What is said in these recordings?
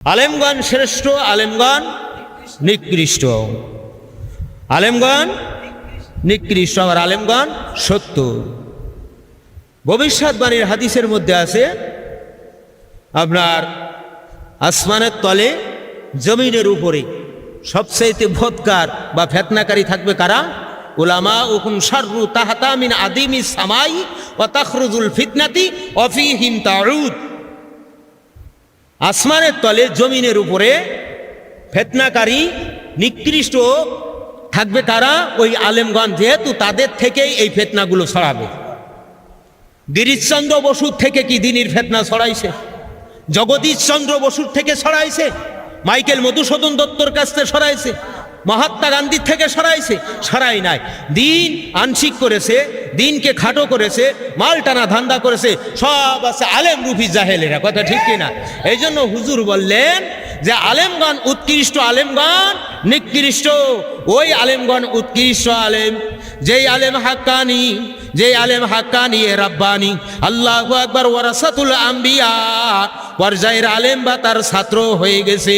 আলেমগণ শ্রেষ্ঠ, আলেমগণ নিকৃষ্ট। আলেমগণ নিকৃষ্ট আমার আলেমগণ সত্য। ভবিষ্যৎবাণীর হাদিসের মধ্যে আছে, আপনার আসমানের তলে জমিনের উপরে সবচাইতে ভৎকার বা ফেতনাকারী থাকবে কারা? ওলামা উকুম শাররু তাহাতামিন আদিমি সামাই ও তাখরুজুল ফিতনাতি অফিহিম তাউদ। আসমানের তলে জমিনের উপরে ফেতনাকারী, নিকৃষ্ট থাকবে কারা ওই আলেমগঞ্জ যেহেতু তাদের থেকেই এই ফেতনাগুলো ছড়াবে। গিরিশচন্দ্র বসুর থেকে কি দিনের ফেতনা ছড়াইছে? জগদীশচন্দ্র বসুর থেকে ছড়াইছে? মাইকেল মধুসূদন দত্তর কাছ থেকে ছড়াইছে? মহাত্মা গান্ধীর থেকে সরাইছে, সরাই নাই। দিন আংশিক করেছে, দিনকে খাটো করেছে, মাল টানা ধান্দা করেছে, সব আছে আলেম রুফি জাহেলেরা, কথা ঠিক কিনা? এই জন্য হুজুর বললেন যে আলেমগণ উৎকৃষ্ট আলেমগণ, নিকৃষ্ট। ওই আলেমগণ উৎকৃষ্ট আলেম, যেই আলেম হাক্কানি, যেই আলেম হাক্কানি এ রাব্বানি। আল্লাহ আকবর ওয়ারাসাতুল আম্বিয়া পর্যায়ের আলেম বা তার ছাত্র হয়ে গেছে।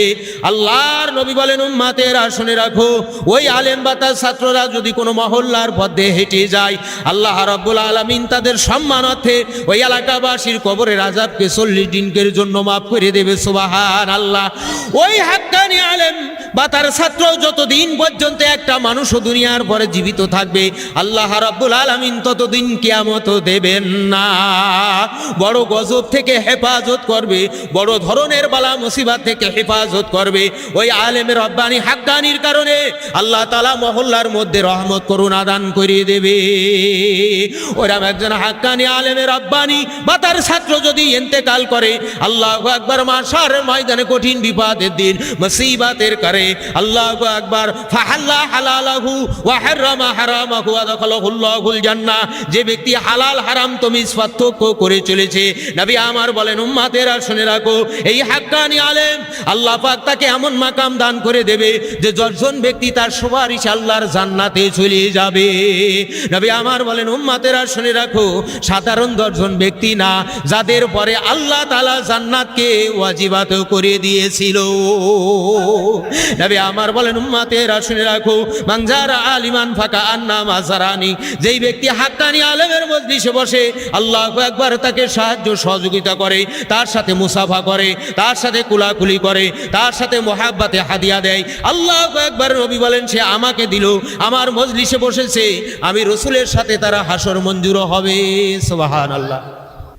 আল্লাহর নবী বলেন, উম্মাতেরা আসনে রাখো। ওই আলেম বা তার ছাত্ররা যদি কোনো মহল্লার পথে হেঁটে যায়, আল্লাহ রব্বুল আলমিন তাদের সম্মানার্থে ওই এলাকাবাসীর কবরের আজাবকে চল্লিশ দিনকের জন্য মাফ করে দেবে। সুবাহান আল্লাহ ওই হাক্কানি আলেম বা তার ছাত্র যতদিন পর্যন্ত একটা মানুষও দুনিয়ার পরে জীবিত থাকবে, আল্লাহ রাব্বুল আলামিন ততদিন কিয়ামত দেবেন না। বড় গজব থেকে হেফাজত করবে। বড় ধরনের বালা মুসিবাত থেকে হেফাজত করবে। ওই আলেমের রব্বানি হাক্কানির কারণে আল্লাহ তালা মহল্লার মধ্যে রহমত, করুণা দান করিয়ে দেবে। ওরাম একজন হাক্কানি আলেমের রব্বানি বা তার ছাত্র যদি এন্তেকাল করে, আল্লাহ আকবর মাসার ময়দানে কঠিন বিপদের দিন, মুসিবাতের করে, আল্লাহ আকবর, ফাহাল্লা হালালাহু ওয়া হারামা হারামাহু ওয়া দাখালাহুল্লাহুল জান্নাহ। যে ব্যক্তি হালাল হারাম তমিজ পার্থক্য করে চলেছে, নবী আমার বলেন, উম্মাতেরা শুনে রাখো, এই হাক্কানি আলেম আল্লাহ পাক তাকে এমন মাকাম দান করে দেবে যে দশজন ব্যক্তি তার সুপারিশ আল্লাহর জান্নাতে চলে যাবে। নবী আমার বলেন, উম্মাতেরা শুনে রাখো, সাধারণ দশজন ব্যক্তি না, যাদের পরে আল্লাহ তালা জান্নাতকে ওয়াজিবাত করে দিয়েছিল। নবী আমার বলেন, উম্মাতেরা শুনে রাখো মাংজারা আলিমান ফাঁকা আন্না মাজারানি যেই ব্যক্তি হাক্কানি আলেমের মজলিসে বসে, আল্লাহ একবার তাকে সাহায্য সহযোগিতা করে, তার সাথে মুসাফা করে, তার সাথে কুলাকুলি করে, তার সাথে মোহাব্বাতে হাদিয়া দেয়। আল্লাহ একবার নবী বলেন, সে আমাকে দিল, আমার মজলিসে বসেছে, আমি রসুলের সাথে তারা হাসর মঞ্জুর হবে। সোবাহান আল্লাহ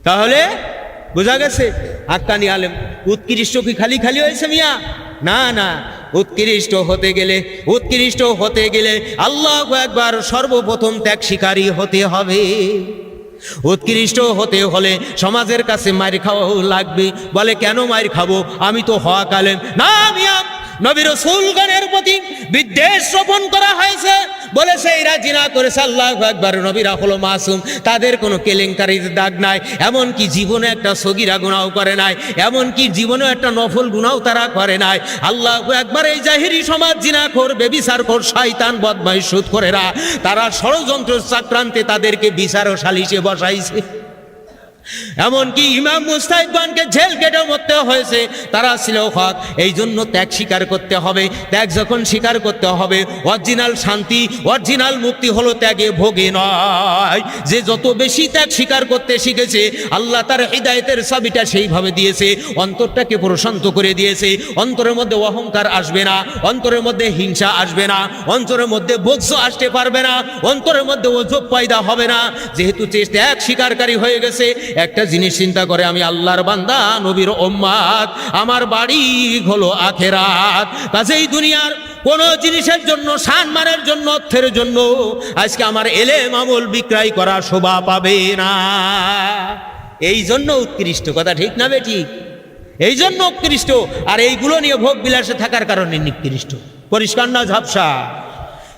তাহলে বোঝা গেছে হাক্কানি আলেম, উৎকৃষ্ট কি খালি খালি হয়েছে মিয়া? না না, উৎকৃষ্ট হতে গেলে, উৎকৃষ্ট হতে গেলে আল্লাহ একবার সর্বপ্রথম ত্যাগ শিকারী হতে হবে। উৎকৃষ্ট হতে হলে সমাজের কাছে মার খাওয়াও লাগবে। বলে, কেন মার খাব? আমি তো হওয়া কালেম। না আমি নবীর রসুলগণের প্রতি বিদ্বেষ রোপণ করা হয়েছে। বলেছে এরা জিনা করেছে আল্লাহ একবার নবীরা হলো মাসুম। তাদের কোনো কেলেঙ্কারির দাগ নাই, এমনকি জীবনে একটা সগিরা গুণাও করে নাই, এমনকি জীবনে একটা নফল গুণাও তারা করে নাই। আল্লাহ একবার এই জাহিরি সমাজ জিনা খোর বেবিচার খোর শয়তান বদমাই সুদ করেরা তারা ষড়যন্ত্র চাক্রান্তে তাদেরকে বিচার ও সালিশে বসাইছে। এমনকি ইমাম মুস্তাহিদগণকে জেল কেটে মরতে হয়েছে, তারা ছিল হক। এই জন্য ত্যাগ স্বীকার করতে হবে। ত্যাগ যখন স্বীকার করতে হবে, অরিজিনাল শান্তি, অরিজিনাল মুক্তি হলো ত্যাগে ভোগে নয়। যে যত বেশি ত্যাগ স্বীকার করতে শিখেছে, আল্লাহ তার হৃদায়তের চাবিটা সেইভাবে দিয়েছে। অন্তরটাকে প্রশান্ত করে দিয়েছে। অন্তরের মধ্যে অহংকার আসবে না, অন্তরের মধ্যে হিংসা আসবে না, অন্তরের মধ্যে বক্স আসতে পারবে না, অন্তরের মধ্যে ওজব পয়দা হবে না। যেহেতু ত্যাগ স্বীকারকারী হয়ে গেছে একটা জিনিস চিন্তা করে, আমি আল্লাহর বান্দা, নবীর ওম্মাদ আমার বাড়ি হলো আখেরাত। কাজেই দুনিয়ার কোন জিনিসের জন্য, সানমানের জন্য, অর্থের জন্য আজকে আমার এলে মামুল বিক্রয় করা শোভা পাবে না। এই জন্য উৎকৃষ্ট, কথা ঠিক না বেটি এই জন্য উৎকৃষ্ট। আর এইগুলো নিয়ে ভোগ বিলাসে থাকার কারণে নিকৃষ্ট। পরিষ্কার না ঝাপসা?